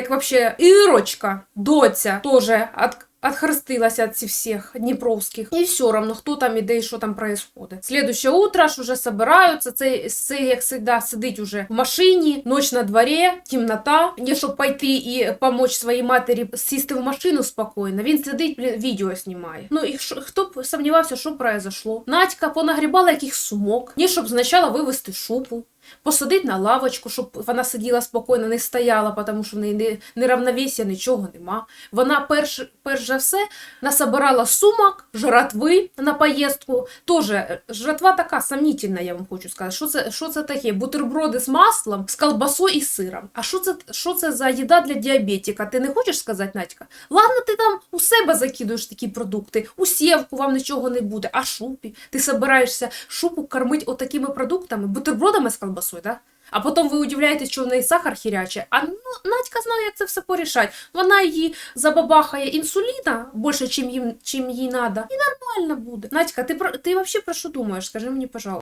як вообще Ирочка, доця, тоже от, отхрестилася від всіх дніпровських. І все равно, хто там іде і що там происходит. Следующее утро ж уже собираються, цей, цей як завжди, сидить уже в машині, ніч на дворі, темнота. Не щоб пойти і помочь своїй матері сісти в машину спокійно. Він сидить, блін, відео знімає. Ну і що, хто б сумнівався, що произошло? Надька понагрібала яких сумок, ні, щоб спочатку вивести шупу. Посадить на лавочку, щоб вона сиділа спокійно, не стояла, тому що в неї не, не равновесія, нічого нема. Вона перш, перш за все насобирала сумок, жратви на поїздку. Тоже жратва така сомнительна, я вам хочу сказати. Що це, що це таке? Бутерброди з маслом, з колбасою і сиром. А що це, що це за їда для діабетика? Ти не хочеш сказати, Надька? Ладно, ти там у себе закидуєш такі продукти, у сєвку вам нічого не буде, а шупі. Ти собираєшся шупу кормити отакими продуктами, бутербродами з колбасою, да? А потім ви удивляєтесь, що в неї сахар хірячий. А ну, Надька знає, як це все порішати. Вона її забабахає інсуліна більше, чим їм, чим їй треба. І нормально буде. Надька, ти, про- ти взагалі про що думаєш? Скажи мені, пожалуйста.